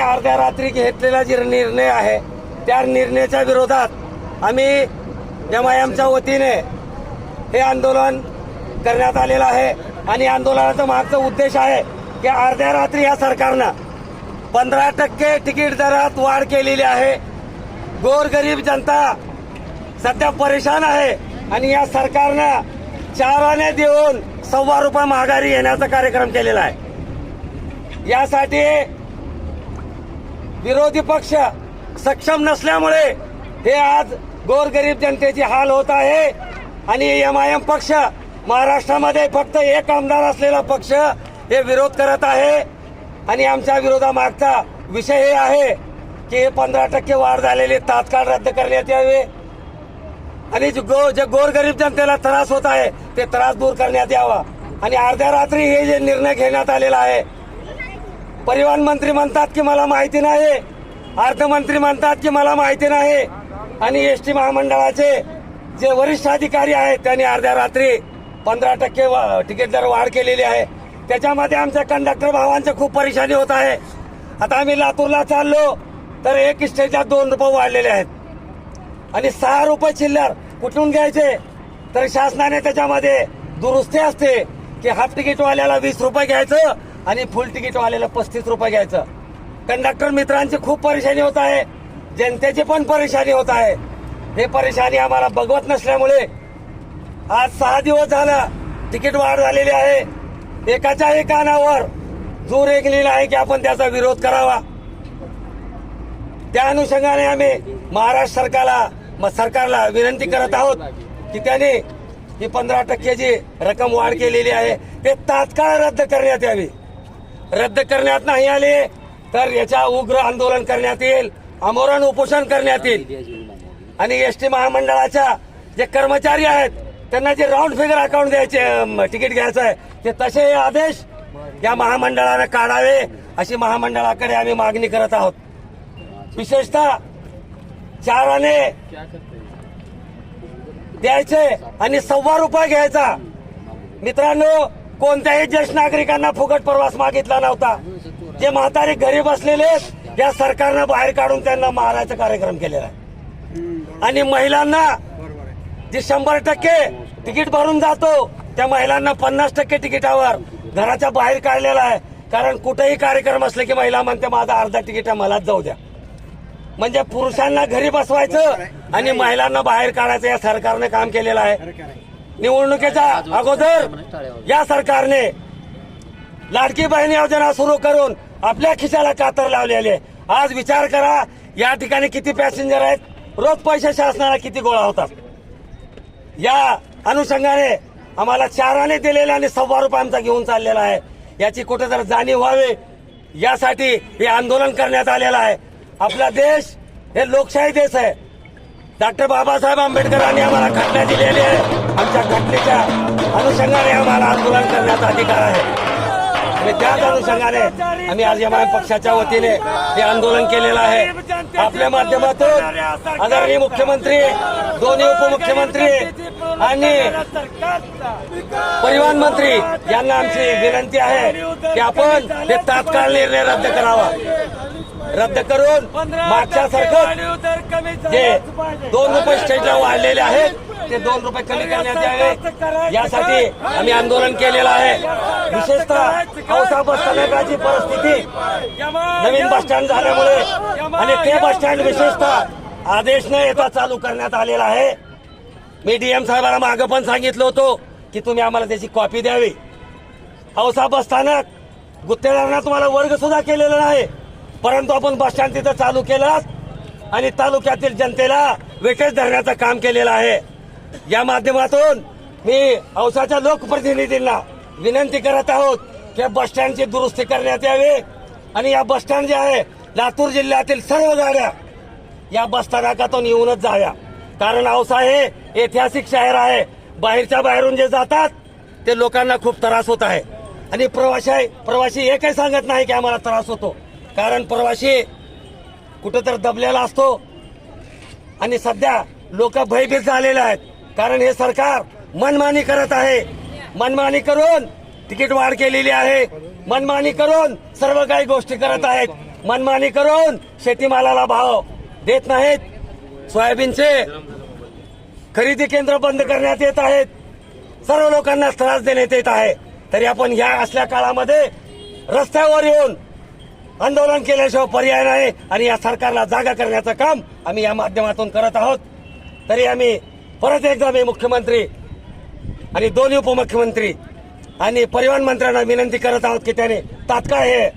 अर्ध्या रात्री घेतलेला जे निर्णय आहे त्या निर्णयाच्या विरोधात आम्ही एम आय एमच्या वतीने हे आंदोलन करण्यात आलेलं आहे. आणि आंदोलनाचा मागचा उद्देश आहे की अर्ध्या रात्री या सरकारनं पंधरा टक्के तिकीट दरात वाढ केलेली आहे. गोरगरीब जनता सध्या परेशान आहे आणि या सरकारनं चाराने देऊन सव्वा रुपये महागारी येण्याचा कार्यक्रम केलेला आहे. यासाठी विरोधी पक्ष सक्षम नसल्यामुळे हे आज गोरगरीब जनतेची हाल होत आहे. आणि एम आय एम पक्ष महाराष्ट्रामध्ये फक्त एक आमदार असलेला पक्ष हे विरोध करत आहे. आणि आमच्या विरोधामागचा विषय हे आहे की हे पंधरा टक्के वाढ झालेली तात्काळ रद्द करण्यात यावे. आणि जे गो जे गोरगरीब जनतेला त्रास होत आहे ते त्रास दूर करण्यात यावा. आणि अर्ध्या रात्री हे जे निर्णय घेण्यात आलेला आहे परिवहन मंत्री म्हणतात की मला माहिती नाही. अर्थमंत्री म्हणतात की मला माहिती नाही. आणि एस टी महामंडळाचे जे वरिष्ठ अधिकारी आहेत त्यांनी अर्ध्या रात्री पंधरा टक्के वा- तिकीट दर वाढ केलेली आहे. त्याच्यामध्ये आमच्या कंडक्टर भावांचं खूप परेशानी होत आहे. आता आम्ही लातूरला चाललो तर एक स्टेजच्या दोन रुपये वाढलेले आहेत. आणि सहा रुपये चिल्लर कुठून घ्यायचे? तर शासनाने त्याच्यामध्ये दुरुस्ती असते की हाफ तिकीटवाल्याला वीस रुपये घ्यायचं आणि फुल तिकीटवाल्याला पस्तीस रुपये घ्यायचं. कंडक्टर मित्रांची खूप परेशानी होत आहे. जनतेची पण परेशानी होत आहे. हे परेशानी आम्हाला बघवत नसल्यामुळे आज सहा दिवस झाला तिकीट वाढ झालेली आहे. एकाच्या एक कानावर एक लिहिला आहे की आपण त्याचा विरोध करावा. त्या अनुषंगाने आम्ही महाराष्ट्र सरकारला सरकारला विनंती करत आहोत की त्याने ही पंधरा टक्क्याची रक्कम वाढ केलेली आहे ते तात्काळ रद्द करण्यात यावी. रद्द करण्यात नाही आले तर याच्या उग्र आंदोलन करण्यात येईल आमोरण उपोषण करण्यात येईल. आणि एस टी महामंडळाच्या जे कर्मचारी आहेत त्यांना जे राऊंड फिगर अकाउंट द्यायचे तिकीट घ्यायचं आहे ते तसे हे आदेश या महामंडळाने काढावे अशी महामंडळाकडे आम्ही मागणी करत आहोत. विशेषतः चाराने द्यायचे आणि सव्वा रुपये घ्यायचा. मित्रांनो कोणत्याही ज्येष्ठ नागरिकांना फुकट प्रवास मागितला नव्हता. जे म्हातारे घरी बसलेले या सरकारनं बाहेर काढून त्यांना मारायचा कार्यक्रम केलेला आहे. आणि महिलांना जे शंभर टक्के तिकीट भरून जातो त्या महिलांना पन्नास टक्के तिकिटावर घराच्या बाहेर काढलेला आहे. कारण कुठेही कार्यक्रम असले की महिला म्हणते माझा अर्धा तिकीट मलाच जाऊ द्या. म्हणजे पुरुषांना घरी बसवायचं आणि महिलांना बाहेर काढायचं या सरकारने काम केलेलं आहे. निवडणुकीच्या अगोदर या सरकारने लाडकी बहीण योजना सुरू करून आपल्या खिशाला कातर लावलेली आहे. आज विचार करा या ठिकाणी किती पॅसेंजर आहेत? रोज पैसे शासनाला किती गोळा होतात? या अनुषंगाने आम्हाला चाराने दिलेला आणि सव्वा रुपये आमचा घेऊन चाललेला आहे. याची कुठे जर जाणीव व्हावी यासाठी हे आंदोलन करण्यात आलेलं आहे. आपला देश हे लोकशाही देश आहे. डॉक्टर बाबासाहेब आंबेडकरांनी आम्हाला घटना दिलेली आहे आमच्या घटनेच्या अनुषंगाने आम्हाला आंदोलन करण्याचा अधिकार आहे. आणि त्याच अनुषंगाने आम्ही आज एम पक्षाच्या वतीने हे आंदोलन केलेलं आहे. आपल्या माध्यमातून आदरणीय मुख्यमंत्री दोन्ही उपमुख्यमंत्री आणि परिवहन मंत्री यांना आमची विनंती आहे की आपण हे तात्काळ निर्णय रद्द करावा. रद्द करून मागच्या सारखं जे दोन रुपये स्टेजला वाढलेले आहेत ते दोन रुपये कमी करण्यात यावे. यासाठी आम्ही आंदोलन केलेलं आहे. विशेषतः औसा बस स्थानकाची परिस्थिती नवीन बस स्टँड झाल्यामुळे आणि ते बस स्टँड विशेषतः आदेश न येता चालू करण्यात आलेला आहे. मी डीएम साहेबांना मागं पण सांगितलं होतं की तुम्ही आम्हाला त्याची कॉपी द्यावी. औसा बस स्थानक गुत्तेदारांना तुम्हाला वर्ग सुद्धा केलेला नाही. परंतु आपण बस स्टँड तिथं चालू केलं आणि तालुक्यातील जनतेला वेटेज धरण्याचं काम केलेलं आहे. या माध्यमातून मी औसाच्या लोकप्रतिनिधींना विनंती करत आहोत की बस स्टँडची दुरुस्ती करण्यात यावी आणि या बस स्टँड जे आहे लातूर जिल्ह्यातील सर्व गाड्या या बस स्थानकातून येऊनच जाव्या. कारण औसा हे ऐतिहासिक शहर आहे. बाहेरच्या बाहेरून जे जातात ते लोकांना खूप त्रास होत आहे. आणि प्रवासी प्रवासी हे काही सांगत नाही की आम्हाला त्रास होतो. कारण प्रवासी कुठं तर दबलेला असतो. आणि सध्या लोक भयभीत झालेले आहेत. कारण हे सरकार मनमानी करत आहे. मनमानी करून तिकीट वाढ केलेली आहे. मनमानी करून सर्व काही गोष्टी करत आहेत. मनमानी करून शेतीमालाला भाव देत नाहीत. सोयाबीनचे खरेदी केंद्र बंद करण्यात येत आहेत. सर्व लोकांना त्रास देण्यात येत आहे. तरी आपण ह्या असल्या काळामध्ये रस्त्यावर येऊन आंदोलन केल्याशिवाय पर्याय नाही आणि या सरकारला जागा करण्याचं काम आम्ही या माध्यमातून करत आहोत. तरी आम्ही परत एकदा मी मुख्यमंत्री आणि दोन्ही उपमुख्यमंत्री आणि परिवहन मंत्र्यांना विनंती करत आहोत की त्याने तात्काळ हे